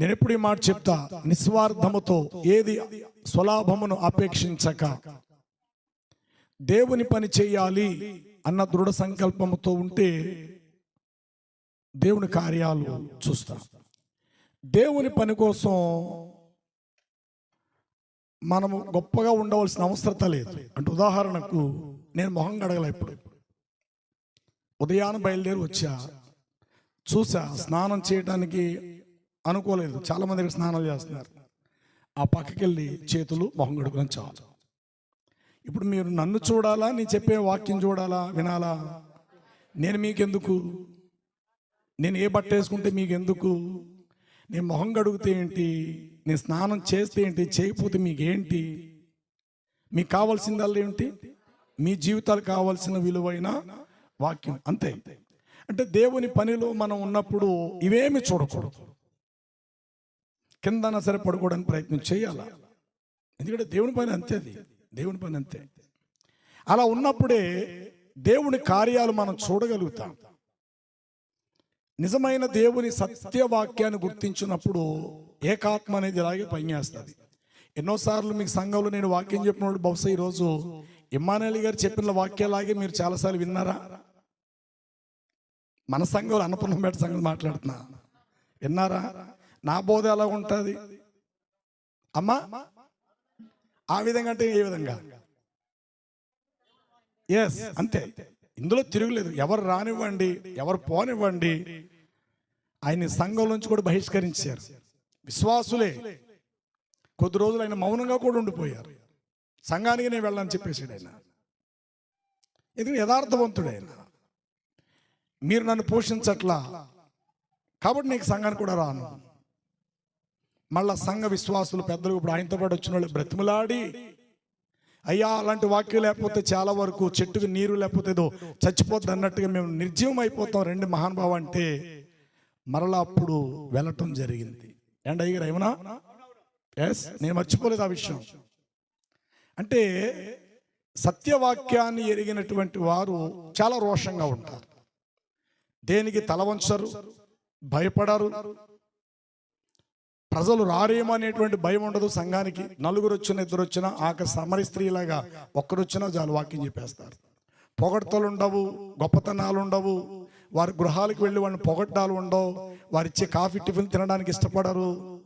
నేను ఎప్పుడు ఈ మాట చెప్తా? నిస్వార్థముతో ఏది స్వలాభమును అపేక్షించక. దేవుని పని చేయాలి అన్న దృఢ సంకల్పముతో ఉంటే దేవుని కార్యాలు చూస్తా. దేవుని పని కోసం మనము గొప్పగా ఉండవలసిన అవసరత లేదు. అంటే ఉదాహరణకు నేను మొహం గడగల ఇప్పుడు. ఉదయాన్నే బయలుదేరి వచ్చా. చూసా స్నానం చేయడానికి అనుకోలేదు. చాలా మంది స్నానాలు చేస్తున్నారు. ఆ పక్కకి వెళ్ళి చేతులు మొహం కడుకుని చాలు. ఇప్పుడు మీరు నన్ను చూడాలా నీ చెప్పే వాక్యం చూడాలా వినాలా? నేను మీకెందుకు? నేను ఏ బట్ట వేసుకుంటే మీకెందుకు? నేను మొహం కడుగుతే ఏంటి? నేను స్నానం చేస్తే ఏంటి? చేయకపోతే మీకేంటి? మీకు కావాల్సిందల్లా ఏంటి? మీ జీవితాలు కావాల్సిన విలువైన వాక్యం. అంతే. అంటే దేవుని పనిలో మనం ఉన్నప్పుడు ఇవేమి చూడకూడదు. కిందన సరే పడుకోవడానికి ప్రయత్నం చేయాలా? ఎందుకంటే దేవుని పని అంతే అది. దేవుని పని అంతే. అలా ఉన్నప్పుడే దేవుని కార్యాలు మనం చూడగలుగుతాం. నిజమైన దేవుని సత్యవాక్యాన్ని గుర్తించినప్పుడు ఏకాత్మ అనేది ఇలాగే పనిచేస్తుంది. ఎన్నోసార్లు మీకు సంఘంలో నేను వాక్యం చెప్పినప్పుడు బహుశా ఈరోజు ఇమ్మానేలి గారు చెప్పిన వాక్యాలాగే మీరు చాలాసార్లు విన్నారా? మన సంఘంలో అన్నపూర్ణపేట సంఘం మాట్లాడుతున్నా. విన్నారా? నా బోధ ఎలా ఉంటుంది? అమ్మా ఆ విధంగా అంటే ఏ విధంగా? ఎస్ అంతే. ఇందులో తిరుగులేదు. ఎవరు రానివ్వండి ఎవరు పోనివ్వండి ఆయన సంఘం నుంచి కూడా బహిష్కరించారు. విశ్వాసులే. కొద్ది రోజులు ఆయన మౌనంగా కూడా ఉండిపోయారు. సంఘానికి నేను వెళ్ళని చెప్పేసాడు ఆయన. ఎందుకంటే యథార్థవంతుడు ఆయన మీరు నన్ను పోషించట్లా. కాబట్టి నీకు సంఘానికి కూడా రాను. మళ్ళా సంఘ విశ్వాసులు పెద్దలు ఇప్పుడు ఆయనతో పాటు వచ్చిన వాళ్ళు బ్రతిమలాడి. అయ్యా అలాంటి వాక్యం లేకపోతే చాలా వరకు చెట్టుకి నీరు లేకపోతే ఏదో చచ్చిపోద్ది అన్నట్టుగా మేము నిర్జీవం అయిపోతాం రెండు మహానుభావ అంటే. మరలా అప్పుడు వెళ్ళటం జరిగింది. అండ్ అయ్యారు ఏమన్నా? ఎస్ నేను మర్చిపోలేదు ఆ విషయం. అంటే సత్యవాక్యాన్ని ఎరిగినటువంటి వారు చాలా రోషంగా ఉంటారు. దేనికి తల వంచరు భయపడరు ప్రజలు రారేమో అనేటువంటి భయం ఉండదు సంఘానికి. నలుగురు వచ్చిన ఇద్దరు వచ్చినా ఆక సమరి స్త్రీలాగా ఒక్కరు వచ్చినా చాలు వాక్యం చెప్పేస్తారు. పొగడ్తలు ఉండవు గొప్పతనాలు ఉండవు వారి గృహాలకు వెళ్ళి వాళ్ళని పొగడ్డాలు ఉండవు వారిచ్చే కాఫీ టిఫిన్ తినడానికి ఇష్టపడరు.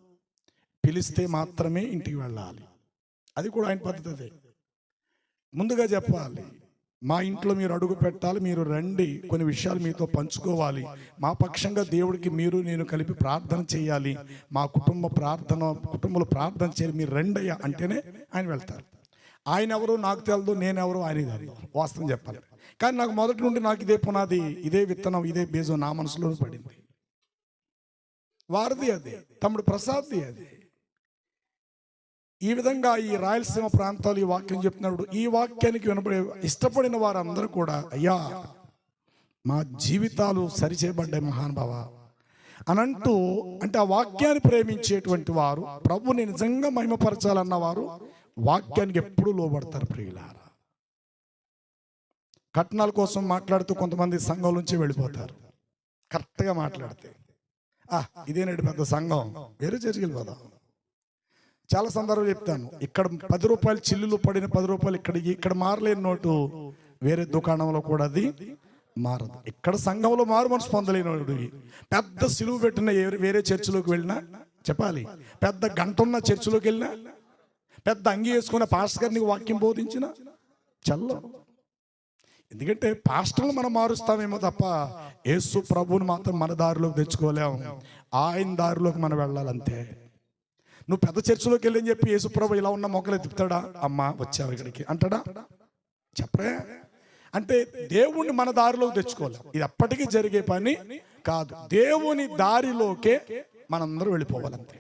పిలిస్తే మాత్రమే ఇంటికి వెళ్ళాలి. అది కూడా ఆయన పద్ధతి ముందుగా చెప్పాలి మా ఇంట్లో మీరు అడుగు పెట్టాలి మీరు రండి కొన్ని విషయాలు మీతో పంచుకోవాలి. మా పక్షంగా దేవుడికి మీరు నేను కలిపి ప్రార్థన చేయాలి. మా కుటుంబ ప్రార్థన కుటుంబంలో ప్రార్థన చేయాలి. మీరు రండి అంటేనే ఆయన వెళ్తారు. ఆయన ఎవరు నాకు తెలియదు నేనెవరు ఆయన తెలియదు వాస్తవం చెప్పాలి. కానీ నాకు మొదటి నుండి నాకు ఇదే పునాది ఇదే విత్తనం ఇదే బీజం నా మనసులో పడింది. వారిది అదే. తమ్ముడు ప్రసాద్ది అదే. ఈ విధంగా ఈ రాయలసీమ ప్రాంతాలు ఈ వాక్యం చెప్తున్నప్పుడు ఈ వాక్యానికి వినపడే ఇష్టపడిన వారందరూ కూడా అయ్యా మా జీవితాలు సరిచేయబడ్డాయి మహానుభావ అనంటూ అంటే ఆ వాక్యాన్ని ప్రేమించేటువంటి వారు ప్రభుని నిజంగా మహిమపరచాలన్న వారు వాక్యానికి ఎప్పుడూ లోబడతారు ప్రియులారా. కట్నాల కోసం మాట్లాడుతూ కొంతమంది సంఘం నుంచి వెళ్ళిపోతారు. కరెక్ట్గా మాట్లాడితే ఆ ఇదేనండి పెద్ద సంఘం? వేరే చర్చికి వెళ్ళిపోదాం చాలా సందర్భం చెప్తాను. ఇక్కడ పది రూపాయలు చిల్లులు పడిన పది రూపాయలు ఇక్కడ ఇక్కడ మారలేని నోటు వేరే దుకాణంలో కూడా అది మారదు. ఇక్కడ సంఘంలో మారు మనసు పొందలేని వాడు పెద్ద సిలువు పెట్టిన వేరే చర్చిలోకి వెళ్ళినా చెప్పాలి. పెద్ద గంట ఉన్న చర్చిలోకి వెళ్ళినా పెద్ద అంగి వేసుకున్న పాస్టర్ గారిని వాక్యం బోధించిన చల్ల ఎందుకంటే పాస్టర్లు మనం మారుస్తామేమో తప్ప యేసు ప్రభువుని మాత్రం మన దారిలోకి తెచ్చుకోలేము ఆయన దారిలోకి మనం వెళ్ళాలంతే. నువ్వు పెద్ద చర్చిలోకి వెళ్ళని చెప్పి యేసుప్రభు ఇలా ఉన్న మొక్కలు తిప్పుతాడా అమ్మ వచ్చావు ఇక్కడికి. అంటాడా? చెప్పరే. అంటే దేవుణ్ణి మన దారిలోకి తెచ్చుకోలేం ఇది అప్పటికీ జరిగే పని కాదు. దేవుని దారిలోకే మనందరూ వెళ్ళిపోవాలంతే.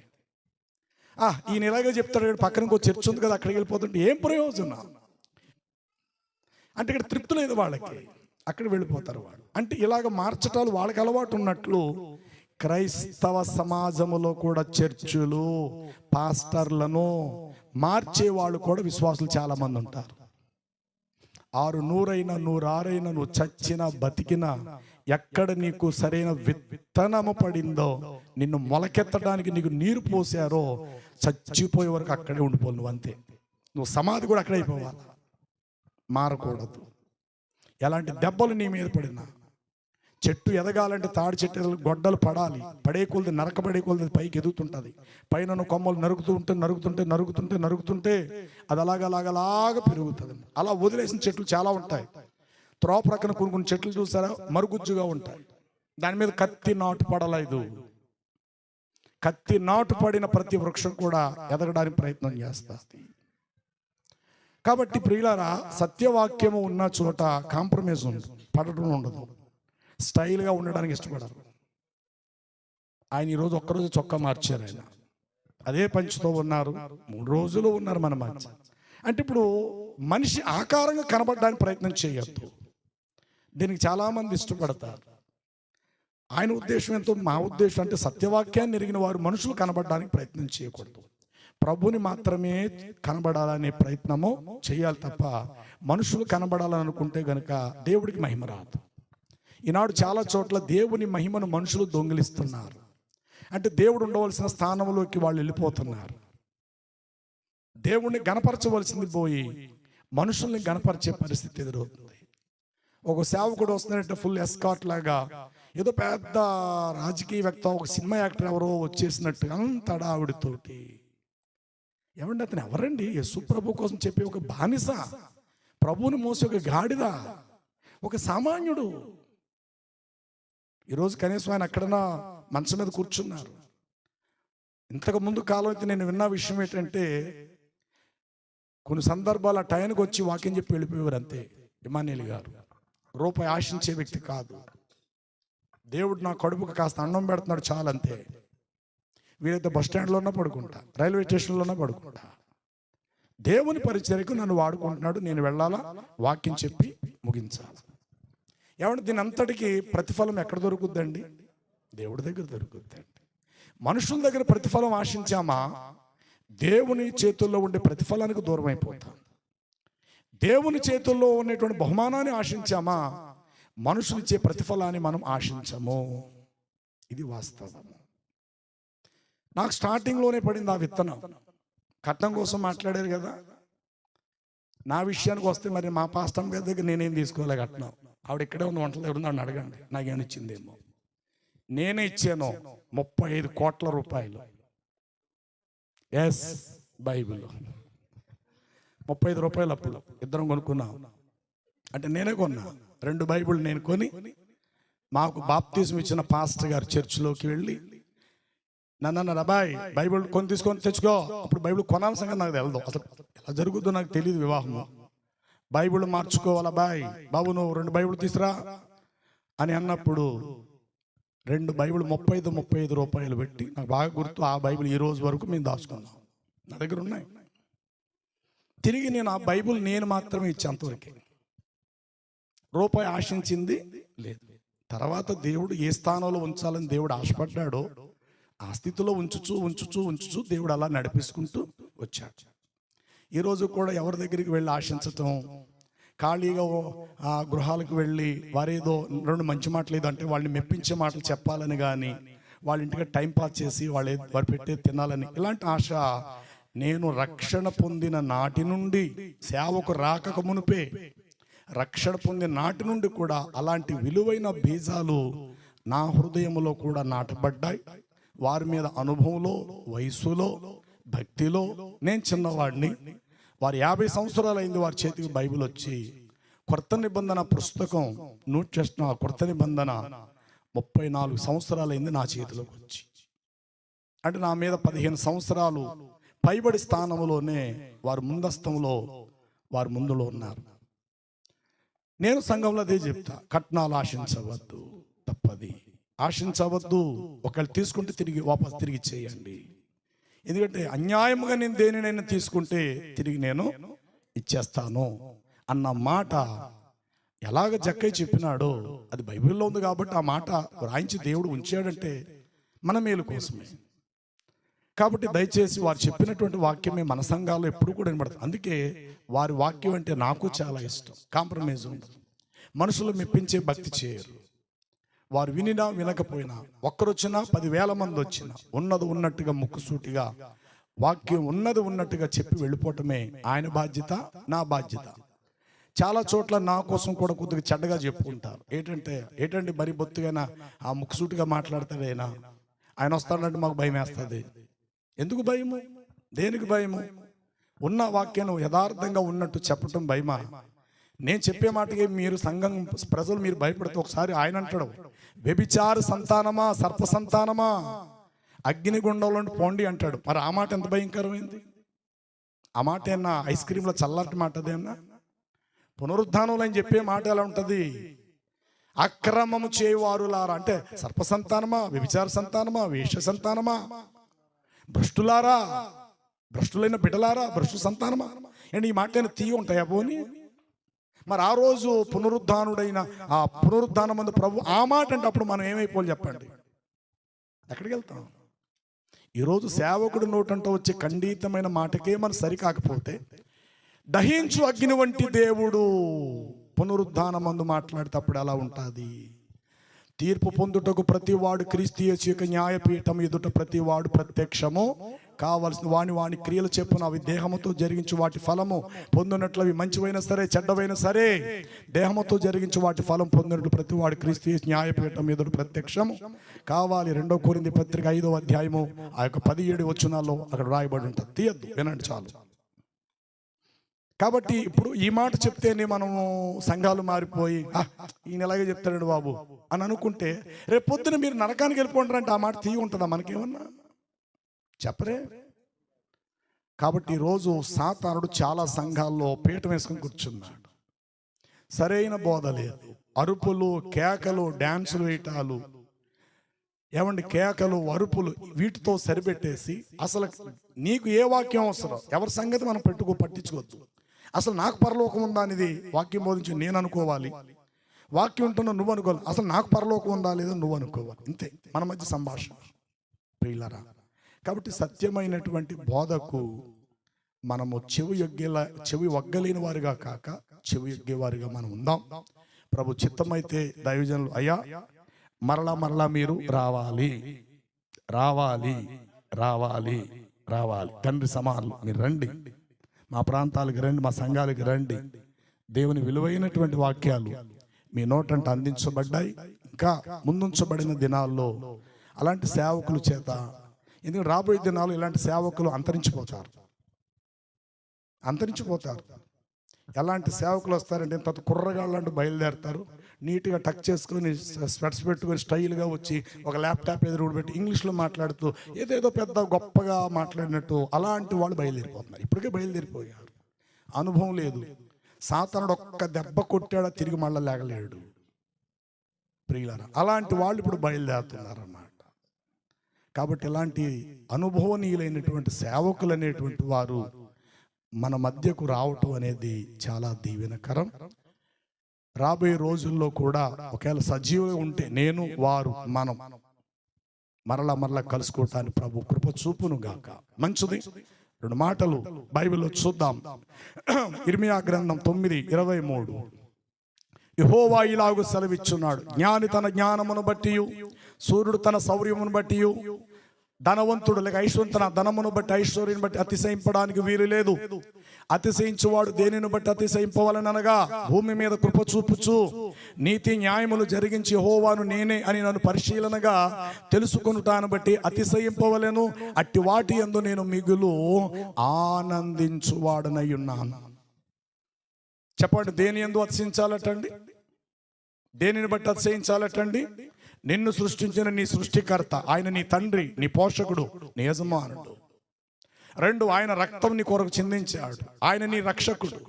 ఆ ఈయన ఇలాగే చెప్తాడు ఇక్కడ పక్కన ఇంకో చర్చ్ ఉంది కదా అక్కడికి వెళ్ళిపోతుంటే ఏం ప్రయోజనం? అంటే ఇక్కడ తృప్తి లేదు వాళ్ళకి. అక్కడ వెళ్ళిపోతారు వాళ్ళు. అంటే ఇలాగ మార్చటాలు వాళ్ళకి అలవాటు ఉన్నట్లు క్రైస్తవ సమాజములో కూడా చర్చులు పాస్టర్లను మార్చే వాళ్ళు కూడా విశ్వాసులు చాలా మంది ఉంటారు. ఆరు నూరైన నూరారైన నువ్వు చచ్చిన బతికిన ఎక్కడ నీకు సరైన విత్తనము పడిందో నిన్ను మొలకెత్తడానికి నీకు నీరు పోసారో చచ్చిపోయే వరకు అక్కడే ఉండిపోవు నువ్వు అంతే. నువ్వు సమాధి కూడా అక్కడే అయిపోవాలి. మారకూడదు. ఎలాంటి దెబ్బలు నీ మీద పడినా చెట్టు ఎదగాలంటే తాడి చెట్టు గొడ్డలు పడాలి. పడే కొలది నరకబడే కొలది పైకి ఎదుగుతుంటుంది. పైన ఉన్న కొమ్మలు నరుకుతూ ఉంటే నరుకుతుంటే నరుకుతుంటే నరుకుతుంటే అది అలాగలాగలాగా పెరుగుతుంది. అలా వదిలేసిన చెట్లు చాలా ఉంటాయి. త్రో ప్రక్కన కొన్ని కొన్ని చెట్లు చూసారా? మరుగుజ్జుగా ఉంటాయి. దాని మీద కత్తి నాటు పడలేదు. కత్తి నాటు పడిన ప్రతి వృక్షం కూడా ఎదగడానికి ప్రయత్నం చేస్తుంది. కాబట్టి ప్రియులారా సత్యవాక్యము ఉన్న చోట కాంప్రమైజ్ ఉంది. పడటం ఉండదు. స్టైల్గా ఉండడానికి ఇష్టపడరు. ఆయన ఈరోజు ఒక్కరోజు చొక్కా మార్చారు ఆయన. అదే పంచుతో ఉన్నారు. మూడు రోజులు ఉన్నారు మన మధ్య. అంటే ఇప్పుడు మనిషి ఆకారంగా కనబడడానికి ప్రయత్నం చేయొద్దు. దీనికి చాలామంది ఇష్టపడతారు. ఆయన ఉద్దేశం ఎంతో మా ఉద్దేశం అంటే సత్యవాక్యాన్ని ఎరిగిన వారు మనుషులు కనబడడానికి ప్రయత్నం చేయకూడదు. ప్రభుని మాత్రమే కనబడాలనే ప్రయత్నము చేయాలి తప్ప మనుషులు కనబడాలని అనుకుంటే గనుక దేవుడికి మహిమ రాదు. ఈనాడు చాలా చోట్ల దేవుని మహిమను మనుషులు దొంగిలిస్తున్నారు. అంటే దేవుడు ఉండవలసిన స్థానంలోకి వాళ్ళు వెళ్ళిపోతున్నారు. దేవుణ్ణి గణపరచవలసింది పోయి మనుషుల్ని గణపరిచే పరిస్థితి ఎదురవుతుంది. ఒక సేవకుడు వస్తున్నట్టు ఫుల్ ఎస్కాట్ లాగా ఏదో పెద్ద రాజకీయ వ్యక్తి ఒక సినిమా యాక్టర్ ఎవరో వచ్చేసినట్టు అంత ఆవిడతోటి ఏమండి అతను ఎవరండి? సుప్రభు కోసం చెప్పే ఒక బానిస ప్రభువుని మోసే ఒక గాడిద ఒక సామాన్యుడు. ఈరోజు కనీసం ఆయన ఎక్కడన్నా మంచం మీద కూర్చున్నారు. ఇంతకు ముందు కాలం అయితే నేను విన్న విషయం ఏంటంటే కొన్ని సందర్భాలు ఆ టైంకి వచ్చి వాకింగ్ చెప్పి వెళ్ళిపోయేవారు అంతే ఇమానియల్ గారు. రూపాయి ఆశించే వ్యక్తి కాదు. దేవుడు నా కడుపుకు కాస్త అన్నం పెడుతున్నాడు చాలు అంతే. వీరైతే బస్ స్టాండ్లోనే పడుకుంటా రైల్వే స్టేషన్లోనే పడుకుంటా. దేవుని పరిచర్యకు నన్ను వాడుకుంటున్నాడు నేను వెళ్ళాలా? వాక్యం చెప్పి ముగించాలి. ఏమంటే దీని అంతటికి ప్రతిఫలం ఎక్కడ దొరుకుద్దండి? దేవుడి దగ్గర దొరుకుద్దండి. మనుషుల దగ్గర ప్రతిఫలం ఆశించామా? దేవుని చేతుల్లో ఉండే ప్రతిఫలానికి దూరం అయిపోతాం. దేవుని చేతుల్లో ఉన్నటువంటి బహుమానాన్ని ఆశించామా? మనుషులు ఇచ్చే ప్రతిఫలాన్ని మనం ఆశించము. ఇది వాస్తవము నాకు స్టార్టింగ్లోనే పడింది ఆ విత్తనం. కట్నం కోసం మాట్లాడారు కదా. నా విషయానికి వస్తే మరి మా పాస్టమ్ గారి దగ్గర నేనేం తీసుకోలే కట్నం. ఆవిడ ఇక్కడే ఉన్న వంటలు ఎవరు నన్ను అడగండి. నాకేమైనా ఇచ్చిందేమో. నేనే ఇచ్చాను ముప్పై ఐదు కోట్ల రూపాయలు. ఎస్ బైబిల్ ముప్పై ఐదు రూపాయలు అప్పుడు ఇద్దరం కొనుక్కున్నాం. అంటే నేనే కొన్నా. రెండు బైబిల్ నేను కొని మాకు బాప్తీసం ఇచ్చిన పాస్టర్ గారు చర్చిలోకి వెళ్ళి నన్ను అన్నారు అబ్బాయి బైబిల్ కొని తీసుకొని తెచ్చుకో. అప్పుడు బైబిల్ కొనాలి సంగతి నాకు తెలియదు అసలు ఎలా జరుగుతుందో నాకు తెలియదు వివాహము. Bible మార్చుకోవాలా bye? బాబు నువ్వు రెండు బైబిల్ తీసురా అని అన్నప్పుడు రెండు బైబిల్ ముప్పై ఐదు ముప్పై ఐదు రూపాయలు పెట్టి నాకు బాగా గుర్తు ఆ బైబిల్ ఈ రోజు వరకు మేము దాచుకున్నాం. నా దగ్గర ఉన్నాయి. తిరిగి నేను ఆ బైబిల్ నేను మాత్రమే ఇచ్చేంతవరకే రూపాయి ఆశించింది లేదు. తర్వాత దేవుడు ఏ స్థానంలో ఉంచాలని దేవుడు ఆశపడ్డాడో ఆ స్థితిలో ఉంచుచు ఉంచుచు ఉంచుచు దేవుడు అలా నడిపిస్తుంటూ వచ్చాడు. ఈరోజు కూడా ఎవరి దగ్గరికి వెళ్ళి ఆశించటం ఖాళీగా ఓ ఆ గృహాలకు వెళ్ళి వారేదో రెండు మంచి మాటలు ఏదో అంటే వాళ్ళని మెప్పించే మాటలు చెప్పాలని కానీ వాళ్ళ ఇంటికి టైం పాస్ చేసి వాళ్ళు వారు పెట్టే తినాలని. ఇలాంటి ఆశ నేను రక్షణ పొందిన నాటి నుండి సేవకు రాకక మునిపే రక్షణ పొందిన నాటి నుండి కూడా అలాంటి విలువైన బీజాలు నా హృదయంలో కూడా నాటబడ్డాయి. వారి మీద అనుభవంలో వయసులో భక్తిలో నేను చిన్నవాడిని. వారు యాభై సంవత్సరాలు అయింది వారి చేతికి బైబిల్ వచ్చి కొత్త నిబంధన పుస్తకం నూట్ చేసిన కొత్త నిబంధన ముప్పై నాలుగు సంవత్సరాలు అయింది నా చేతిలోకి వచ్చి. అంటే నా మీద పదిహేను సంవత్సరాలు పైబడి స్థానంలోనే వారు ముందస్తంలో వారు ముందులో ఉన్నారు. నేను సంఘంలో అదే చెప్తా కట్నాలు ఆశించవద్దు తప్పది. ఆశించవద్దు ఒకళ్ళు తీసుకుంటే తిరిగి వాపస్ తిరిగి చేయండి ఎందుకంటే అన్యాయముగా నేను దేనినైనా తీసుకుంటే తిరిగి నేను ఇచ్చేస్తాను అన్న మాట ఎలాగ జక్కయ్య చెప్పినాడో అది బైబిల్లో ఉంది కాబట్టి ఆ మాట రాయించి దేవుడు ఉంచాడంటే మన మేలు కోసమే. కాబట్టి దయచేసి వారు చెప్పినటువంటి వాక్యమే మన సంఘాల్లో ఎప్పుడు కూడా వినబడుతుంది అందుకే వారి వాక్యం అంటే నాకు చాలా ఇష్టం. కాంప్రమైజ్ ఉండదు. మనుషులు మెప్పించే భక్తి చేయరు. వారు వినినా వినకపోయినా ఒక్కరొచ్చినా పదివేల మంది వచ్చినా ఉన్నది ఉన్నట్టుగా ముక్కుసూటిగా వాక్యం ఉన్నది ఉన్నట్టుగా చెప్పి వెళ్ళిపోవటమే ఆయన బాధ్యత నా బాధ్యత. చాలా చోట్ల నా కోసం కూడా కొద్దిగా చెడ్డగా చెప్పుకుంటారు. ఏంటంటే ఏంటంటే మరి బొత్తుగా ఆ ముక్కుసూటిగా మాట్లాడతాడైనా? ఆయన వస్తాడంటే మాకు భయం వేస్తుంది ఎందుకు భయము? దేనికి భయము? ఉన్న వాక్యం యథార్థంగా ఉన్నట్టు చెప్పటం భయమా? నేను చెప్పే మాటకి మీరు సంఘం ప్రజలు మీరు భయపడితే ఒకసారి ఆయన అంటాడు వ్యభిచార సంతానమా సర్ప సంతానమా? అగ్నిగుండంలో పోండి అంటాడు. మరి ఆ మాట ఎంత భయంకరమైంది? ఆ మాట ఏమన్నా ఐస్ క్రీమ్లో చల్లటి మాట అదేనా పునరుద్ధానంలో అని చెప్పే మాట ఎలా ఉంటుంది? అక్రమము చేయువారులారా? అంటే సర్ప సంతానమా వ్యభిచార సంతానమా వేష సంతానమా? భ్రష్టులారా? భ్రష్టులైన బిడ్డలారా? భ్రష్టు సంతానమా? అండ్ ఈ మాట ఏమైనా తీయ ఉంటాయా పోనీ? మరి ఆ రోజు పునరుద్ధానుడైన ఆ పునరుద్ధానం మందు ప్రభు ఆ మాట అంటే అప్పుడు మనం ఏమైపోవాలి చెప్పండి? ఎక్కడికి వెళ్తాం ఈరోజు సేవకుడు నోటంటూ వచ్చే ఖండితమైన మాటకే మనం సరికాకపోతే దహించు అగ్ని వంటి దేవుడు పునరుద్ధానమందు మాట్లాడేటప్పుడు ఎలా ఉంటుంది? తీర్పు పొందుటకు ప్రతివాడు క్రీస్తు యొక్క న్యాయపీఠం ఎదుట ప్రతివాడు ప్రత్యక్షము. కావలసిన వాణి వాణి క్రియలు చెప్పున అవి దేహముతో జరిగించు వాటి ఫలము పొందినట్లు అవి మంచివైనా సరే చెడ్డవైనా సరే దేహముతో జరిగించు వాటి ఫలం పొందినట్లు ప్రతివాడు క్రీస్తు న్యాయపీఠం ఎదురు ప్రత్యక్షము. కావాలి రెండో కోరింది పత్రిక ఐదో అధ్యాయము ఆ యొక్క పదిహేడు వచ్చినాల్లో అక్కడ రాయబడి ఉంటుంది. తీయద్దు వినండి చాలు. కాబట్టి ఇప్పుడు ఈ మాట చెప్తేనే మనము సంఘాలు మారిపోయి ఈయన ఎలాగే చెప్తాడు బాబు? అని అనుకుంటే రేపు పొద్దున మీరు నరకానికి వెళ్ళిపోంటారంటే ఆ మాట తీయ ఉంటుందా మనకేమన్నా? చెప్పరే. కాబట్టి ఈరోజు సాతానుడు చాలా సంఘాల్లో పీఠం వేసుకొని కూర్చున్నాడు. సరైన బోధ లేదు. అరుపులు కేకలు డ్యాన్సులు వేయటాలు ఏమండి కేకలు అరుపులు వీటితో సరిపెట్టేసి అసలు నీకు ఏ వాక్యం అవసరం? ఎవరి సంగతి మనం పెట్టుకో పట్టించుకోవద్దు. అసలు నాకు పరలోకం ఉందా అనేది వాక్యం బోధించి నేను అనుకోవాలి. వాక్యం ఉంటున్నా నువ్వు అనుకోవాలి. అసలు నాకు పరలోకం ఉందా లేదో నువ్వు అనుకోవాలి. అంతే మన మధ్య సంభాషణ. ప్రియులరా కాబట్టి సత్యమైనటువంటి బోధకు మనము చెవి యొగ్గేలా చెవి వగ్గలేని వారిగా కాక చెవి యొగ్గేవారిగా మనం ఉందాం. ప్రభు చిత్తమైతే దైవజనులు అయ్యా మరలా మరలా మీరు రావాలి. రావాలి రావాలి రావాలి. తండ్రి సమానులు మీరు రండి. మా ప్రాంతాలకు రండి మా సంఘాలకు రండి. దేవుని విలువైనటువంటి వాక్యాలు మీ నోటంట అందించబడ్డాయి. ఇంకా ముందుంచబడిన దినాల్లో అలాంటి సేవకుల చేత ఎందుకంటే రాబోయే దినాలు ఇలాంటి సేవకులు అంతరించిపోతారు. అంతరించిపోతారు. ఎలాంటి సేవకులు వస్తారంటే ఇంత కుర్రగాళ్ళు బయలుదేరుతారు. నీట్గా టక్ చేసుకొని స్వెట్స్ పెట్టుకొని స్టైల్గా వచ్చి ఒక ల్యాప్టాప్ ఎదురు పెట్టి ఇంగ్లీష్లో మాట్లాడుతూ ఏదేదో పెద్ద గొప్పగా మాట్లాడినట్టు అలాంటి వాళ్ళు బయలుదేరిపోతున్నారు. ఇప్పటికే బయలుదేరిపోయారు. అనుభవం లేదు. సాతనుడు ఒక్క దెబ్బ కొట్టాడా తిరిగి మళ్ళీ లేగలేడు. ప్రియులారా అలాంటి వాళ్ళు ఇప్పుడు బయలుదేరుతున్నారు అన్నమాట కాబట్టి ఇలాంటి అనుభవనీయులైనటువంటి సేవకులు అనేటువంటి వారు మన మధ్యకు రావటం అనేది చాలా దీవెనకరం. రాబోయే రోజుల్లో కూడా ఒకవేళ సజీవులు ఉంటే నేను వారు మనం మరలా మరలా కలుసుకోవటానికి ప్రభు కృప చూపును గాక. మంచిది. రెండు మాటలు బైబిల్లో చూద్దాం. ఇర్మియా గ్రంథం తొమ్మిది ఇరవై మూడు. యహోవా ఇలాగు సెలవిచ్చున్నాడు. జ్ఞాని తన జ్ఞానమును బట్టి సూర్యుడు తన శౌర్యమును బట్టి ధనవంతుడు లేక ఐశ్వర్యం తన ధనమును బట్టి ఐశ్వర్యం బట్టి అతిశయింపడానికి వీలు లేదు. అతిశయించువాడు దేనిని బట్టి అతిశయింపవలనగా భూమి మీద కృప చూపుచు నీతి న్యాయములు జరిగించి హోవాను నేనే అని నన్ను పరిశీలనగా తెలుసుకొనుటాను బట్టి అతిశయింపవలను. అట్టి వాటి యందు నేను మిగులు ఆనందించువాడనై ఉన్నాను. చెప్పండి దేని ఎందు అతిశయించాలటండి? దేనిని బట్టి అతిశయించాలటండి? నిన్ను సృష్టించిన నీ సృష్టికర్త ఆయన నీ తండ్రి నీ పోషకుడు నీ యజమానుడు. రెండు ఆయన రక్తం నీ కొరకు చిందించాడు. ఆయన నీ రక్షకుడు.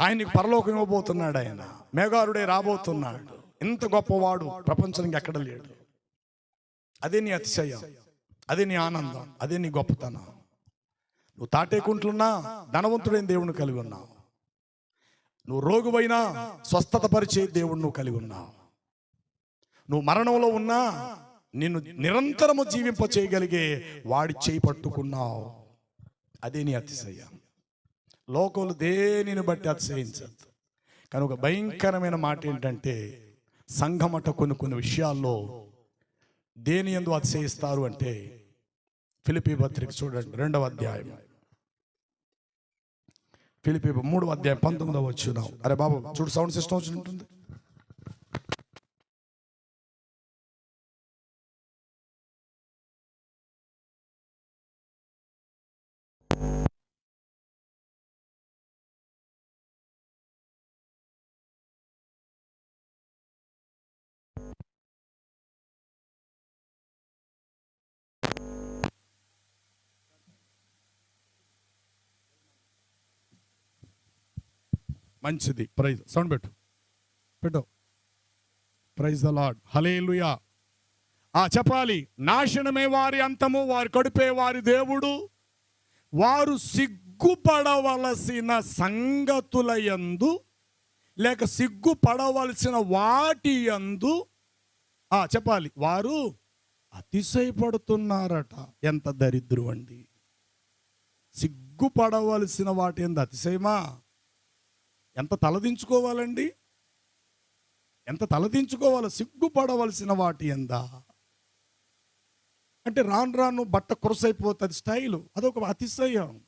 ఆయనకి పరలోకం ఇవ్వబోతున్నాడు ఆయన. మేఘారుడే రాబోతున్నాడు. ఇంత గొప్పవాడు ప్రపంచానికి ఎక్కడ లేడు. అదే నీ అతిశయం. అదే నీ ఆనందం. అదే నీ గొప్పతనం. నువ్వు తాటేకుంటున్నా ధనవంతుడైన దేవుని కలిగి ఉన్నావు. నువ్వు రోగువైనా స్వస్థత పరిచే దేవుడు నువ్వు కలిగి ఉన్నావు. నువ్వు మరణంలో ఉన్నా నిన్ను నిరంతరము జీవింప చేయగలిగే వాడి చేయి పట్టుకున్నావు. అదే నీ అతిశయం. లోకములు దేనిని బట్టి అతిశయించద్దు కానీ ఒక భయంకరమైన మాట ఏంటంటే సంఘమట కొన్ని కొన్ని విషయాల్లో దేని ఎందు అతిశయిస్తారు అంటే ఫిలిపి పత్రిక చూడండి రెండవ అధ్యాయం. ఫిలిపి మూడవ అధ్యాయం పంతొమ్మిదవ వచ్చిన అరే బాబు చూడు సౌండ్ సిస్టమ్ వచ్చి ఉంటుంది మంచిది. ప్రైజ్ సౌండ్ పెట్టు. పెట్టు. ప్రైజ్ ద లాడ్ హలేలుయా ఆ చెప్పాలి. నాశనమే వారి అంతము వారి కడుపే వారి దేవుడు. వారు సిగ్గుపడవలసిన సంగతుల యందు లేక సిగ్గుపడవలసిన వాటి యందు ఆ చెప్పాలి. వారు అతిశయపడుతున్నారట. ఎంత దరిద్రం అండి సిగ్గుపడవలసిన వాటి ఎందు అతిశయమా? ఎంత తలదించుకోవాలండి? ఎంత తలదించుకోవాలి? సిగ్గుపడవలసిన వాటి ఎందా అంటే రాను రాను బట్ట కొరసైపోతుంది స్టైలు. అదొక అతిశయం.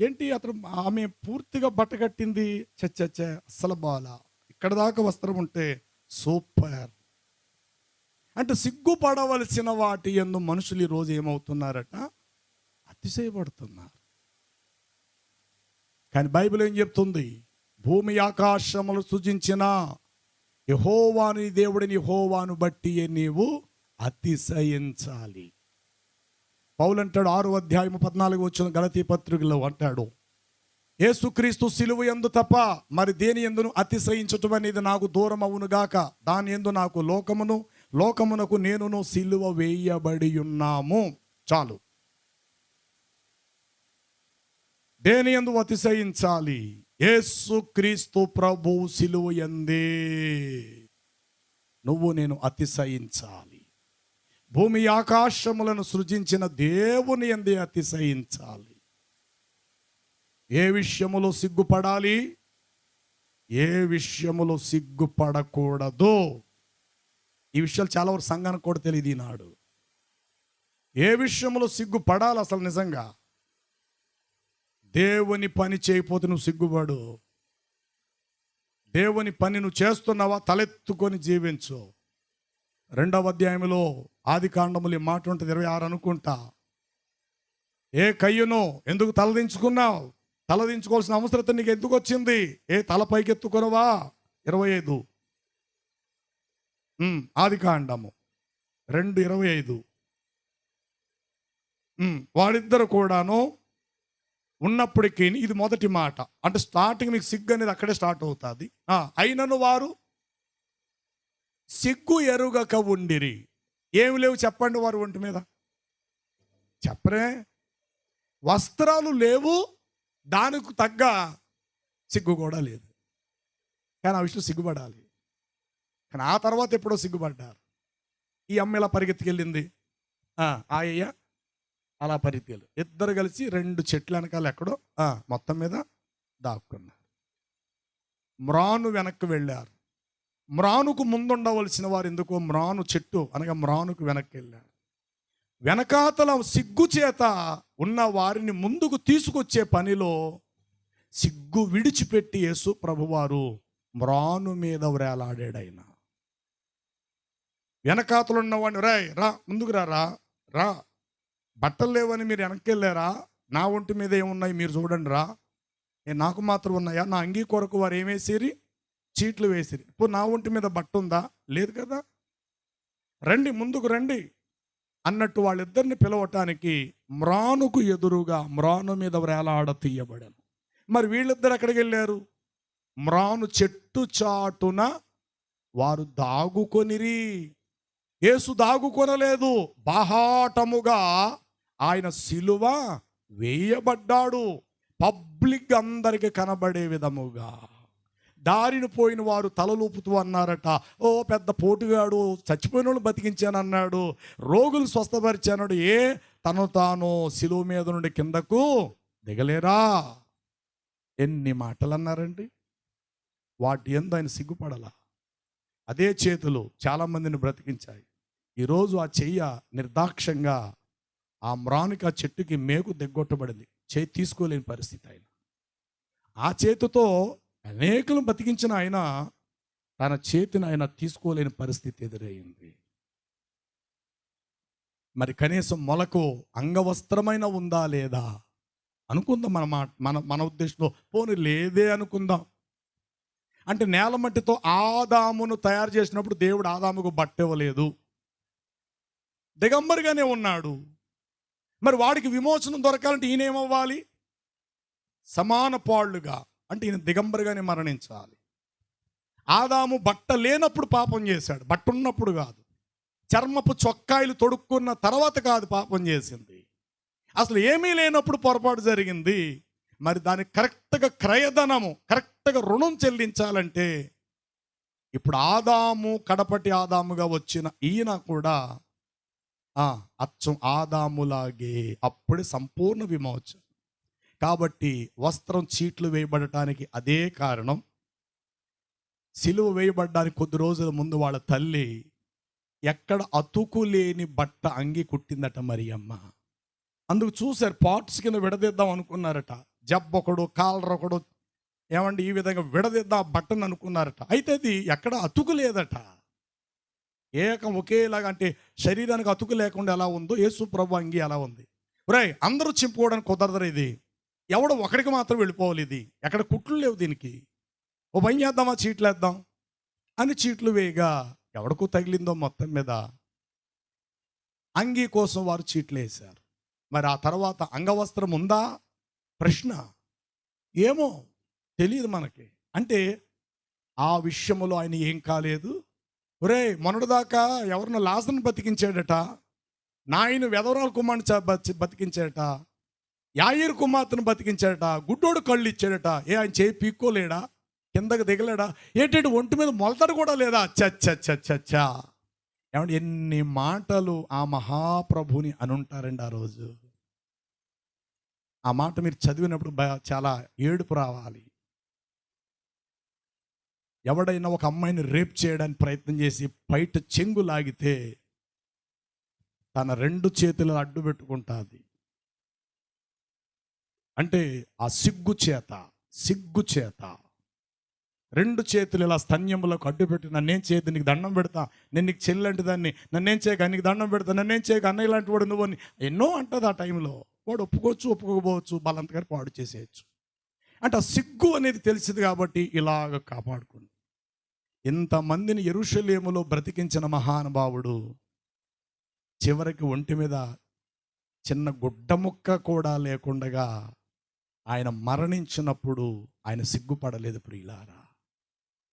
ఏంటి అతను ఆమె పూర్తిగా బట్ట కట్టింది? చచ్చ అస్సలు బాల. ఇక్కడ దాకా వస్త్రం ఉంటే సూపర్. అంటే సిగ్గుపడవలసిన వాటి ఎందు మనుషులు ఈరోజు ఏమవుతున్నారట? అతిశయపడుతున్నారు. కానీ బైబిల్ ఏం చెప్తుంది? భూమి ఆకాశములు సృజించిన యహోవాని దేవుడిని యహోవాను బట్టి నీవు అతిశయించాలి. పౌలంటాడు ఆరు అధ్యాయము పద్నాలుగు వచ్చిన గలతీ పత్రికలో అంటాడు ఏసుక్రీస్తు సిలువ ఎందు తప్ప మరి దేని ఎందును అతిశయించటం అనేది నాకు దూరం అవునుగాక దాని ఎందు నాకు లోకమును లోకమునకు నేనును సిలువ వేయబడి ఉన్నాము. చాలు. దేని ఎందు అతిశయించాలి? యేసు క్రీస్తు ప్రభు సిలువ ఎందే నువ్వు నేను అతిశయించాలి. భూమి ఆకాశములను సృజించిన దేవుని ఎందే అతిశయించాలి. ఏ విషయములో సిగ్గుపడాలి? ఏ విషయములో సిగ్గుపడకూడదు? ఈ విషయాలు చాలా వరకు సంఘానికి కూడా తెలియదు ఈనాడు. ఏ విషయంలో సిగ్గుపడాలి అసలు నిజంగా? దేవుని పని చేయకపోతే నువ్వు సిగ్గుపడు. దేవుని పని నువ్వు చేస్తున్నావా? తలెత్తుకొని జీవించు. రెండవ అధ్యాయంలో ఆది కాండములు ఈ మాట ఉంటుంది. ఇరవై ఆరు అనుకుంటా. ఏ కయ్యను ఎందుకు తలదించుకున్నావు తలదించుకోవాల్సిన అవసరత నీకు ఎందుకు వచ్చింది? ఏ తల పైకెత్తుకునవా ఇరవై ఐదు. ఆది కాండము. రెండు ఇరవై ఐదు. వాడిద్దరు కూడాను ఉన్నప్పటికీ ఇది మొదటి మాట. అంటే స్టార్టింగ్ మీకు సిగ్గు అనేది అక్కడే స్టార్ట్ అవుతుంది. అయినను వారు సిగ్గు ఎరుగక ఉండిరి. ఏమి లేవు చెప్పండి వారు ఒంటి మీద. చెప్పరే. వస్త్రాలు లేవు దానికి తగ్గ సిగ్గు కూడా లేదు. కానీ ఆ విషయం సిగ్గుపడాలి. కానీ ఆ తర్వాత ఎప్పుడో సిగ్గుపడ్డారు. ఈ అమ్మ ఇలా పరిగెత్తుకెళ్ళింది. ఆయ్యా అలా పరిగెత్తుకెళ్ళి ఇద్దరు కలిసి రెండు చెట్ల వెనకాల ఎక్కడో మొత్తం మీద దాక్కున్నారు. మ్రాను వెనక్కి వెళ్ళారు. మ్రానుకు ముందుండవలసిన వారు ఎందుకో మ్రాను చెట్టు అనగా మ్రానుకు వెనక్కి వెళ్ళారు. వెనకాతల సిగ్గు చేత ఉన్న వారిని ముందుకు తీసుకొచ్చే పనిలో సిగ్గు విడిచిపెట్టి యేసు ప్రభువారు మ్రాను మీద వ్రేలాడాడు ఆయన. వెనకాతలు ఉన్నవాడిని రాయ్ రా ముందుకు రా రా బట్టలు లేవని మీరు వెనక్కి వెళ్ళారా నా ఒంటి మీద ఏమున్నాయి మీరు చూడండి రా నేను నాకు మాత్రం ఉన్నాయా? నా అంగీ కొరకు వారు ఏమేసిరి చీట్లు వేసిరి. ఇప్పుడు నా ఒంటి మీద బట్ట ఉందా? లేదు కదా. రండి ముందుకు రండి. అన్నట్టు వాళ్ళిద్దరిని పిలవటానికి మ్రానుకు ఎదురుగా మ్రాను మీద వ్రేలాడ తీయబడను. మరి వీళ్ళిద్దరు ఎక్కడికి వెళ్ళారు మ్రాను చెట్టు చాటున వారు దాగుకొనిరి. యేసు దాగుకొనలేదు. బాహాటముగా ఆయన సిలువ వేయబడ్డాడు. పబ్లిక్ అందరికి కనబడే విధముగా. దారిని పోయిన వారు తలలూపుతూ అన్నారట ఓ పెద్ద పోటుగాడు చచ్చిపోయిన వాళ్ళు బతికించానన్నాడు రోగులు స్వస్థపరిచానడు ఏ? తను తాను సిలువ మీద నుండి కిందకు దిగలేరా? ఎన్ని మాటలు అన్నారండి వాటి ఎందు ఆయన సిగ్గుపడలా. అదే చేతులు చాలామందిని బ్రతికించాయి. ఈరోజు ఆ చెయ్య నిర్దాక్షంగా ఆ మ్రానిక చెట్టుకి మేకు దిగ్గొట్టబడింది. చేతి తీసుకోలేని పరిస్థితి ఆయన. ఆ చేతితో అనేకులను బతికించిన ఆయన తన చేతిని ఆయన తీసుకోలేని పరిస్థితి ఎదురయ్యింది మరి కనీసం మొలకు అంగవస్త్రమైన ఉందా లేదా? అనుకుందాం మన మాట మన మన ఉద్దేశంలో. పోనీ లేదే అనుకుందాం. అంటే నేల మట్టితో ఆదామును తయారు చేసినప్పుడు దేవుడు ఆదాముకు బట్ట ఇవ్వలేదు దిగంబరిగానే ఉన్నాడు. మరి వాడికి విమోచనం దొరకాలంటే ఈయన ఏమవ్వాలి సమాన పాళ్ళుగా అంటే ఈయన దిగంబరిగానే మరణించాలి. ఆదాము బట్ట లేనప్పుడు పాపం చేశాడు. బట్ట ఉన్నప్పుడు కాదు. చర్మపు చొక్కాయిలు తొడుక్కున్న తర్వాత కాదు పాపం చేసింది. అసలు ఏమీ లేనప్పుడు పొరపాటు జరిగింది. మరి దానికి కరెక్ట్గా క్రయధనము కరెక్ట్గా రుణం చెల్లించాలంటే ఇప్పుడు ఆదాము కడపటి ఆదాముగా వచ్చిన ఈయన కూడా అచ్చం ఆదాములాగే అప్పుడే సంపూర్ణ విమోచన కాబట్టి వస్త్రం చీట్లు వేయబడటానికి అదే కారణం. సిలువ వేయబడడానికి కొద్ది రోజుల ముందు వాళ్ళ తల్లి ఎక్కడ అతుకులేని బట్ట అంగి కుట్టిందట మరి అమ్మ అందుకు చూశారు పార్ట్స్ కింద విడదీద్దాం అనుకున్నారట. జబ్బొకడు కాలరొకడు ఏమండి ఈ విధంగా విడదీద్దాం బట్టను అనుకున్నారట. అయితే అది ఎక్కడ అతుకు లేదట. ఏకం ఒకేలాగా అంటే శరీరానికి అతుకు లేకుండా ఎలా ఉందో యేసు ప్రభు అంగి ఎలా ఉంది. ఒరే అందరూ చింపుకోవడానికి కుదరదు ఇది. ఎవడో ఒకడికి మాత్రం వెళ్ళిపోవాలి ఇది. ఎక్కడ కుట్లు లేవు దీనికి. ఓ పని చేద్దామా? చీట్లు వేద్దాం అని చీట్లు వేయగా ఎవడకు తగిలిందో మొత్తం మీద అంగీ కోసం వారు చీట్లు వేశారు. మరి ఆ తర్వాత అంగవస్త్రం ఉందా? ప్రశ్న. ఏమో తెలియదు మనకి. అంటే ఆ విషయంలో ఆయన ఏం కాలేదు. ఒరే మొన్నటిదాకా ఎవరినో లాసను బతికించాడట నాయన వెదవరాల కుమార్ని బతి- బతికించాడట యాయిర్ కుమార్తెను బతికించాడట గుడ్డోడు కళ్ళు ఇచ్చాడట ఏ ఆయన చేయి పీక్కోలేడా కిందకి దిగలేడా ఏంటంటే ఒంటి మీద మొలతడు కూడా లేదా? చచ్చచ్చచ్చచ్చా ఏమంటే ఎన్ని మాటలు ఆ మహాప్రభుని అనుంటారండి ఆ రోజు. ఆ మాట మీరు చదివినప్పుడు భయ- చాలా ఏడుపు రావాలి. ఎవడైనా ఒక అమ్మాయిని రేప్ చేయడానికి ప్రయత్నం చేసి బయట చెంగు లాగితే తన రెండు చేతులు అడ్డు పెట్టుకుంటుంది. అంటే ఆ సిగ్గు చేత సిగ్గు చేత. రెండు చేతులు ఇలా స్తన్యములకు అడ్డు పెట్టి నన్నేం చేయదు నీకు దండం పెడతా నేను నీకు చెల్లంటి దాన్ని నన్నేం చేయక నీకు దండం పెడతా నన్నేం చేయక అన్నయ్య లాంటి వాడు నువ్వు అని ఎన్నో అంటది ఆ టైంలో. వాడు ఒప్పుకోవచ్చు ఒప్పుకోకపోవచ్చు బలంతగా పాడు చేసేయచ్చు. అంటే ఆ సిగ్గు అనేది తెలిసింది కాబట్టి ఇలాగ కాపాడుకుంది. ఇంతమందిని ఎరుషలేములో బ్రతికించిన మహానుభావుడు చివరికి ఒంటి మీద చిన్న గుడ్డ ముక్క కూడా లేకుండగా ఆయన మరణించినప్పుడు ఆయన సిగ్గుపడలేదు ప్రియులారా.